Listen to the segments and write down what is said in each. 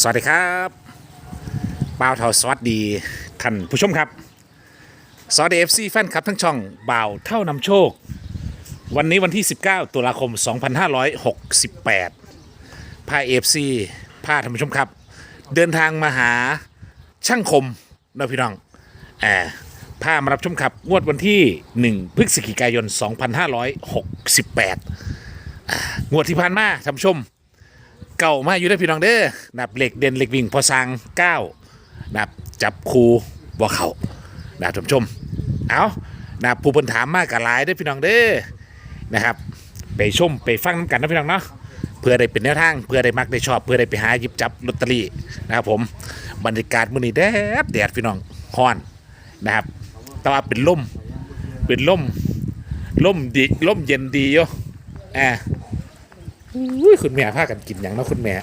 สวัสดีครับบ่าวเทาสวัสดีท่านผู้ชมครับ สวัสดีเอฟซีแฟนคลับทั้งช่องบ่าวเท่านำโชค วันนี้วันที่ 19 ตุลาคม 2568พาเอฟซีพาท่านผู้ชมครับ เดินทางมาหาช่างคมนะพี่น้องแอบพามารับชมครับงวดวันที่ 1 พฤศจิกายน 2568อ่างวดที่ผ่านมาท่านผู้ชม เก่ามาอยู่ได้พี่น้องเด้อนับเหล็กเด่นเหล็กวิ่งพอสร้างเก้านับจับคูบ่เขานะท่านผู้ชมเอานะผู้เพิ่นถามมากกับหลายเด้พี่น้องเด้อนะครับ ไปชมไปฟังน้ำกันนะพี่น้องเนาะเพื่อได้เป็นแนวทางเพื่อได้มักได้ชอบ เพื่อได้ไปหาหยิบจับลอตเตอรี่นะครับผมบรรยากาศมื้อนี้แดดแดดพี่น้องฮ้อนนะครับ แต่ว่าเป็นลมเป็นลมลมดีลมเย็นดีอยู่แอบ อุ้ยคุณแม่พากันกินอย่างเนาะคุณแม่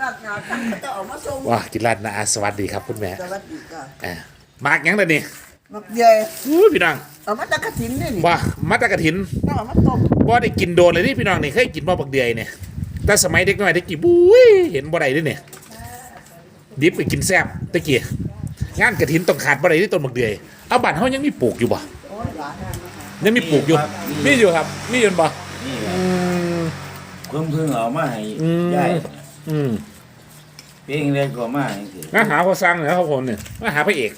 ลาดงาท่านก็จะออกมาส่งว้ากินร้านนาอาสวัสดีครับคุณแม่สวัสดีค่ะแอบมากยังแต่นี่มักใหญ่อู้พี่น้องเอามาจากกระถินนี่นี่ว่ามาตะกะถินต้องเอามาต้มบ่ได้กินโดนเลยนี่พี่น้องนี่เคยกินบ่บักเดือยเนี่ยแต่สมัยเด็กน้อยได้กินบุ้ยเห็นบ่ได้เด้วยเนี่ยดิบไปกินแซ่บตะกี้งานกระถินต้องขาดบ่ได้ที่ต้นบักเดือยเอาบ้านเฮายังมีปลูกอยู่บ่โอ้ยหลานยังมีปลูกอยู่มีอยู่ครับมีอยู่บ่นี่แหละอืม เพิ่งเพิ่งเอามาให้อืม ยายอืมเพียงเล็กก็มาให้สิมาหาพอสร้างเหรอครับผมเนี่ยมาหาพระเอก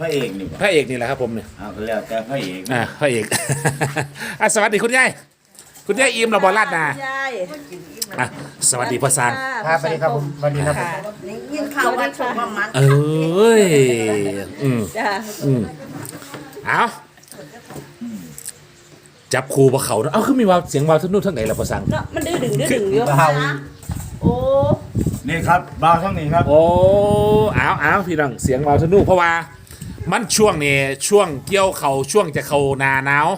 พระเอกนี่บ่พระเอกนี่แหละครับผมเนี่ยเอาก็แล้วแต่พระเอกอ่าพระเอก อะสวัสดีคุณยายคุณยายอิมเราบอลาดนาใช่อะสวัสดีพ่อสร้างครับสวัสดีครับผมสวัสดีครับผมนี่ยินข่าวว่าชมประมันเอ้ยอืมจ้าอืมเอา จับครูบ่เขาเนอะเอ้าคือมีวาวเสียงวาวทุกนู่นทั้งไหนล่ะพ่อสังเนาะมันดื้อดึงดื้อดึงเยอะเบาโอ้นี่ครับบ่าวทั้งนี้ครับ โอ้เอาเอาพี่น้องเสียงวาวทุกนู่นเพราะว่ามันช่วงนี้ช่วงเกี่ยวเขาช่วงจะเขาหนาหนาว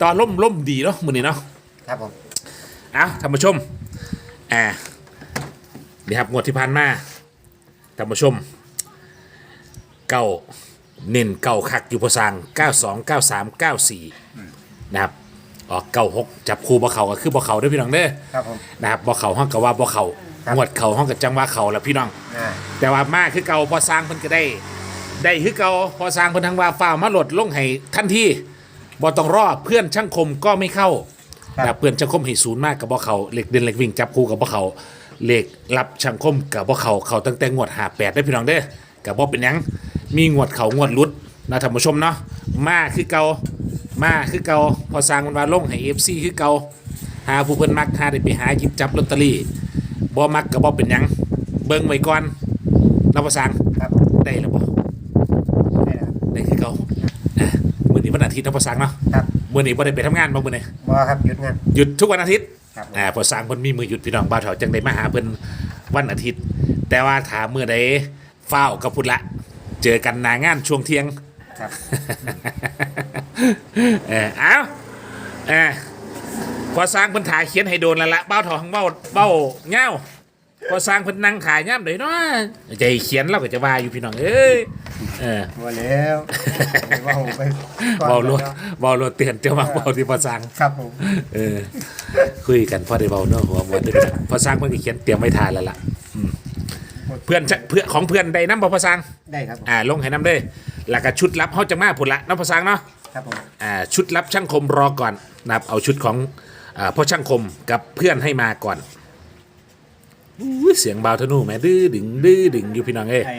ตอนล่มล่มดีเนาะมื้อนี้เนาะ ครับผมเอาท่านผู้ชมอ่านี่ครับงวดที่ผ่านมาท่านผู้ชมเก้าเน้นเก้าคักอยู่พอสร้าง92 93 94 นะครับออก96จับคู่บ่เขาก็คือบ่เขาเด้อพี่น้องเด้อครับผมนะครับบ่เขาห้องก็ว่าบ่เขาครับงวดเขาห้องกับจังว่าเขาแล้วพี่น้อง อ่าแต่ว่ามาคือเก่าพอสร้างเพิ่นก็ได้ ได้คือเก่าพอสร้างเพิ่นทั้งว่าฟ้าวมาโหลดลงให้ทันทีบ่ต้องรอเพื่อนช่างคมก็ไม่เข้าครับนะเพื่อนช่างคมให้ศูนย์มากกับบ่เขาเหล็กเด่นเหล็กวิ่งจับคู่กับบ่เขาเหล็กรับช่างคมกับบ่เขาเขาตั้งแต่งวด58ได้อพี่น้องเด้อกับบ่เป็นหยังมีงวดเขางวดหลุด นะท่านผู้ชมเนาะมาคือเก่ามาคือเก่าพอสร้างมันว่าลงให้ FC คือเก่าหาผู้เพิ่นมักหาได้ไปหาหยิบจับลอตเตอรี่บ่มักก็บ่เป็นหยังเบิ่งไว้ก่อนนะพอสร้างครับได้แล้วบ่ได้แล้วได้คือเก่าอะมื้อนี้วันอาทิตย์นะพอสร้างเนาะครับมื้อนี้บ่ได้ไปทำงานบ่มื้อนี้บอครับหยุดงาน หยุดทุกวันอาทิตย์ครับ อ่าพอสร้างเพิ่นมีมือหยุดพี่น้องบ่าวเฒ่าจังได้มาหาเพิ่นวันอาทิตย์ แต่ว่าถามมื้อใดฟ้าวกับพุ่นละ เจอกันหน้างานช่วงเที่ยง ครับเออเอาเออพอสร้างเพิ่นถ่ายเขียนให้โดนแล้วละเบ้าทองเบ้าเบ้าเงาพอสร้างเพิ่นนั่งขายย่ำเลยเนาะใจเขียนเราก็จะว่าอยู่พี่น้องเอ้ยเออบอแล้วเบาไปก่อนเบาลดแล้วเบาลดเตือนเจ้ามาเบาที่พอสร้างครับผมเออคุยกันพอได้เบาเนาะหัวมวนเด้อพอสร้างเพิ่นก็เขียนเตรียมไว้ทานแล้วล่ะอืมเพื่อนจะเพื่อนของเพื่อนใดน้ำบ่พอสร้างได้ครับผมอ่าลงให้น้ำเด้อ แล้วก็ชุดลับเฮาจะมาพุ่นละเน้ำพอสร้างเนาะครับผมอ่าชุดรับช่างคมรอก่อนนะครับเอาชุดของอาพ่อช่างคมกับเพื่อนให้มาก่อนอุ้ยเสียงเบาทะนูแม่ดื้อดึงดื้อดึงอยู่พี่น้องเอ้ยไอ้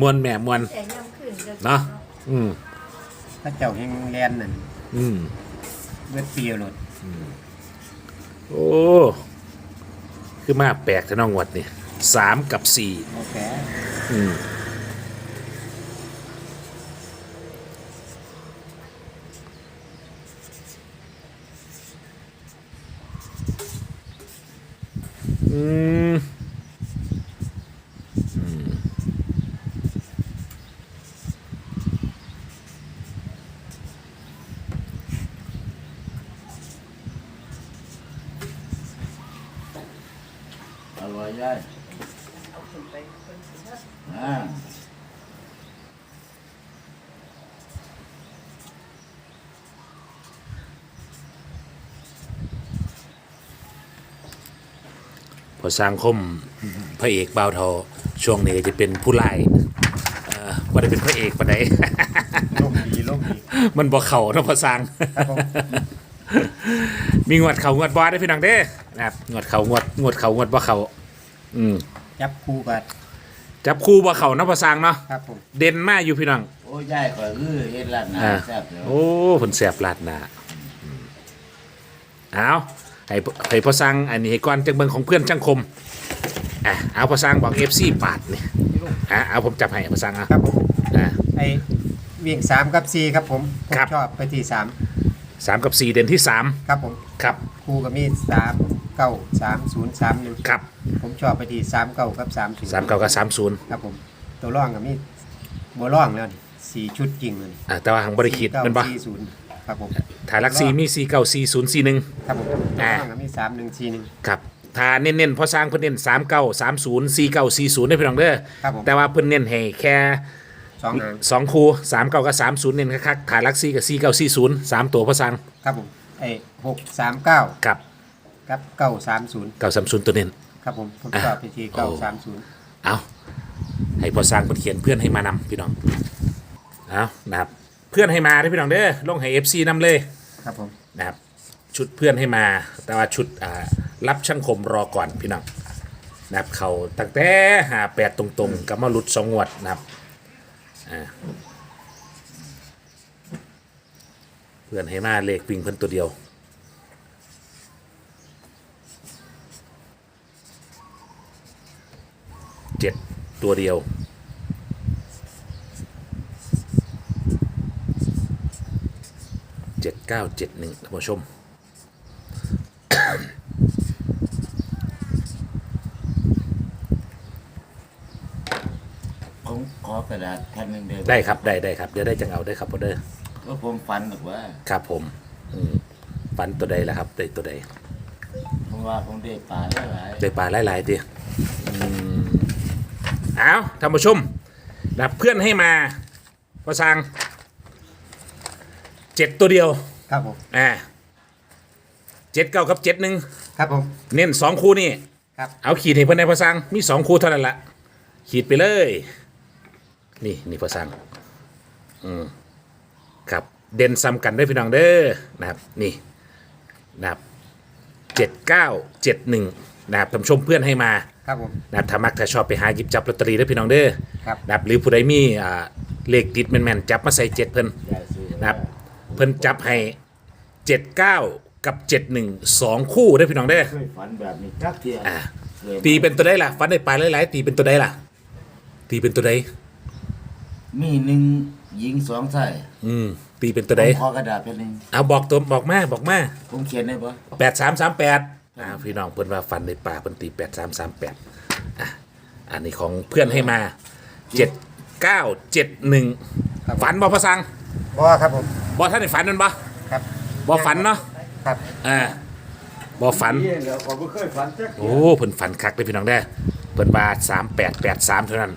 มวนแม่มวนเนาะ อืมพระเจ้าแห่งแลนนั่นอืมเวทเปียรถโอ้คือมาแปลกทะน้องวัดนี่สามกับสี่โอเคอืม อืมอร่อยยายอ่า พพอสร้างคมพระเอกบ่าวเทาช่วงนี้จะเป็นผู้ไล่เอ่อว่าได้เป็นพระเอกปานใดล่มดีล่มดีมันบ่เข่าเนาะพอสร้างครับผมมีงวดเข่างวดบอได้อพี่น้องเด้อนะครับงวดเข่างวดงวดเข่างวดบ่เข่าอืมจับคู่กันจับคู่บ่เข่าเนาะพอสร้างเนาะครับผมเด่นมากอยู่พี่น้องโอ้ยายข่อยคือเฮ็ดร้านอาหาอ่ารแซ่บแล้วโอ้ผลแสบลาดหนาอืมเอา ให้ให้พอสร้างอันนี้ให้ก่อนจังเบิงของเพื่อนช่างคมอะเอาพอสร้างบอก FC ปาดนี่อะเอาผมจับให้พอสร้างอะครับผมอะ ไอ้วิ่งสามกับสี่ครับผมผมครับ ชอบไปที่สามสามกับสี่เด่นที่สามครับผมครับคู่กับมีสามเก้าสามศูนย์สามหนึ่งครับผมชอบไปที่สามเก้ากับสามศูนย์สามเก้ากับสามศูนย์ครับผมตัวร่องกับมีบัวร่องแล้วนี่สี่ชุดจริงเลยอะแต่ว่าหังบริคิดเก้าเป็นปะสี่ศูนย์ ครับผมถ่ายลักซีมีสี่เก้าสี่ศูนย์สี่หนึ่งครับผมตัวอ่าร่องกับมีสามหนึ่งสี่หนึ่งครับถ้าเน้นๆพอสร้างเพิ่นเน้นสามเก้าสามศูนย์สี่เก้าสี่ศูนย์ได้พี่น้องเด้อครับผมแต่ว่าเพิ่นเน้นให้แค่สองหางสองคู่สามเก้ากับสามศูนย์เน้นคักๆถ่ายลักซีกับสี่เก้าสี่ศูนย์สามตัวพอสร้างครับผมไอ้หกสามเก้ากับกับเก้าสามศูนย์เก้าสามศูนย์ตัวเน้นครับผมผมอ่าชอบไปที่เก้าสามศูนย์เอาให้พอสร้างเพิ่นเขียนเพื่อนให้มานำพี่น้องเอานะครับ เพื่อนให้มาได้อพี่น้องเด้อลงให้เอฟซีนำเลยครับผมนะครับ ชุดเพื่อนให้มา แต่ว่าชุดอ่ารับช่างคมรอก่อนพี่น้องนะครับเขาตั้งแต่หาแปดตรงๆกับมาหลุดสองงวดนะครับอ่าเพื่อนให้มาเลขวิ่งเพิ่นตัวเดียว เจ็ดตัวเดียว เจ็ดเก้าเจ็ดหนึ่งท่านผู้ชม ผมขอกระดาษแผ่นหนึงเด้อได้ครับได้ได้ครับเดี๋ยวได้จังเอาได้ครับพอเดอร์ก็ผมฝันหรอกว่า ครับผม อืมฟันตัวใดล่ะครับได้ตัวใดผมว่าผมได้ปลาหลายได้ปลาหลายๆทีอืมเอาท่านผู้ชมนะเพื่อนให้มาประสังเจ็ดตัวเดียว ครับผม อ่าเจ็ดเก้ากับเจ็ดหนึ่งครับผม เน้นสองคู่นี่ครับ เอาขีดให้เพื่อนในภาษามีสองคู่เท่านั้นละขีดไปเลย นี่นี่ภาษาอืมครับเด่นซ้ำกันได้อพี่น้องเด้อนะครับนี่นะครับเจ็ดเก้าเจ็ดหนึ่งนะครับท่านผู้ชมเพื่อนให้มาครับผมนะครับถ้ามักถ้าชอบไปหาหยิบจับลอตเตอรี่ได้อพี่น้องเด้อครับนะครับหรือผู้ใดมีอ่าเลขติดแม่นๆจับมาใส่เจ็ดเพิ่นๆยายซื้อนะครับเพิ่นจับให้ เจ็ดเก้ากับเจ็ดหนึ่งสองคู่ได้อพี่น้องเด้อเคยฝันแบบนี้จักเที่ยอ่าเคยตีเป็นตัวได้ล่ะฟันได้ปลายหลายๆตีเป็นตัวได้ล่ะ ตีเป็นตัวใดมีหนึ่งหญิงสองชายอืม ตีเป็นตัวผใดมขอกระดาษแผ่นหนึงเอาบอกตัวบอกมาบอกมาผมเขียนได้ปะแปดสามสามแปดอ่าพี่น้องเพิ่นว่าฟันในป่าเพิ่นตีแปดสามสามแปดอะอันนี้ของเพื่อนให้มาเจ็ดเก้าเจ็ดหนึ่งครับฝันบ่พะสังบอครับผมบ่ท่านได้ฝันนั่นบ่ครั บบ่ฝันเนาะครับอ่าบ่ฝันนี่แล้วผมไม่เคยฝันจักโอ้เพิ่นฝันคักเลยพี่น้องได้อเพิ่นว่าสามแปดแปดสามเท่านั้น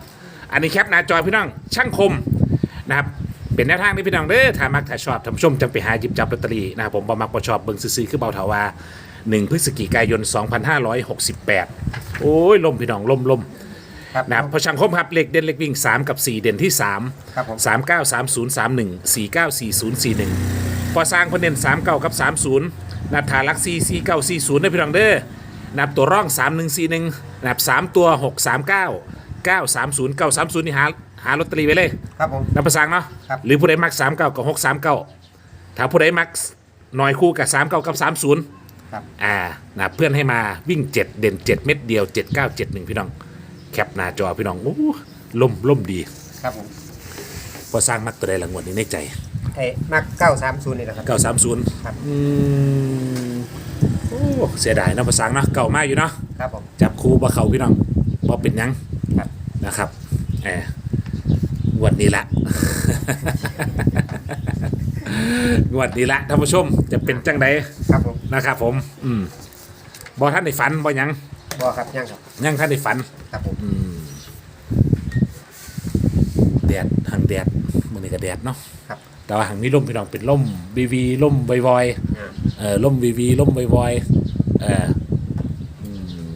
อันนี้แคปหน้าจอพี่น้องช่างคมนะครับเป็นแนวทางที่พี่น้องเด้อถ้ามักถ้าชอบท่านผู้ชมจังไปหาหยิบจับลอตเตอรี่นะครับผมบ่มักบ่ชอบเบิ่งซื่อๆคือเบาเถาว่า1พฤศจิกายน 2568 โอ้ยลมพี่น้องลมลมครับ นะครับเพอช่างคมครับเลขเด่นเลขวิ่ง 3 กับ 4 เด่นที่ 3 ครับผม 3 9 3 0 3 1 4 9 4 0 4 1 พอสร้างคนเด่น3 9กับ30นับฐานลักซี4 9 4 0ได้พี่น้องเด้อนับตัวร่อง3 1 4 1นับ3ตัว6 3 9 9 3 0 9 3 0นี่หาหาลอตเตอรี่ไว้เลยครับผม นับประสังเนาะครับ หรือผู้ใดมัก3 9กับ6 3 9ถ้าผู้ใดมักหน่อยคู่กับ3 9กับ30ครับ อ่านะเพื่อนให้มาวิ่ง 7 เด่น 7 เม็ดเดียว 7 9 7 1 พี่น้อง แคปหน้าจอพี่น้องโอ้ล่มล่มดีครับผม พอสร้างมักตัวใดหลังวันนี้ในใจ ไอ้มักเก้าสามศูนย์นี่แหละครับ930ครับ อืมโอ้เสียดายเนาะพอสร้างเนาะเก่ามากอยู่เนาะครับผม จับคู่บ่เขาพี่น้องบ่เป็นหยังครับ นะครับแหมงวดนี้ละ งวดนี้ละท่านผู้ชมจะเป็นจังใดครับผมนะครับผม อืมบ่ท่านได้ฝันบ่หยังบอครับยังครับยังท่านได้ฝัน ครับผมแดดหางแดดมันนี่ก็แดดเนาะครับ แต่ว่าหางนี้ล่มพี่น้องเป็นล่มวีวีล่มวอยอ่าๆเออล่มวีวีล่มวอยๆเอออืม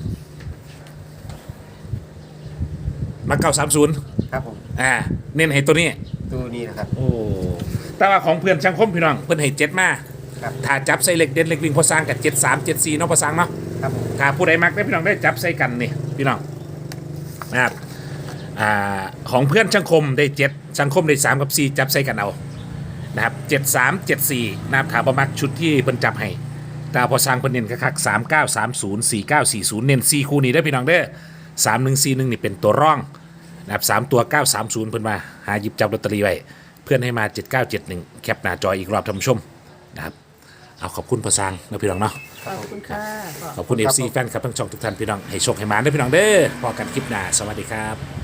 มาเก้าสามศูนย์ครับผมอ่าเน้นให้ตัวนี้ ตัวนี้นะครับ โอ้แต่ว่าของเพื่อนช่างคมพี่น้องเพื่อนให้เจ็ดมาครับถ้าจับใส่เหล็กเด่นเหล็กวิ่งพอสร้างกับเจ็ดสามเจ็ดสี่เนาะพอสร้างเนาะครับผมถ้าผู้ใดมักได้พี่น้องได้จับใส่กันนี่พี่น้องนะครับอ่าของเพื่อนช่างคมได้เจ็ดช่างคมได้สามกับสี่จับใส่กันเอา นะครับเจ็ดสามเจ็ดสี่นะครับถาประมักชุดที่เพิ่นจับให้แตาพอสร้างเพิ่นเน้นคักสามเก้าสามศูนย์สี่เก้าสี่ศูนย์เน้นสี่คู่นี้ได้อพี่น้องเด้อสามหนึ่งสี่หนึ่งนี่เป็นตัวร่องนะครับสามตัวเก้าสามศูนย์เพิ่นมาหาหยิบจับลอตเตอรี่ไว้เพื่อนให้มาเจ็ดเก้าเจ็ดหนึ่งแคปหน้าจออีกรอบท่านผู้ชมนะครับเอาขอบคุณพอสร้างนะพี่น้องเนาะขอบคุณค่ะขอบคุณ FC แฟนครับทั้งช่องทุกท่านพี่น้องให้โชคให้หมาด้วยพี่น้องเด้อพอกันคลิปหน้าสวัสดีครับ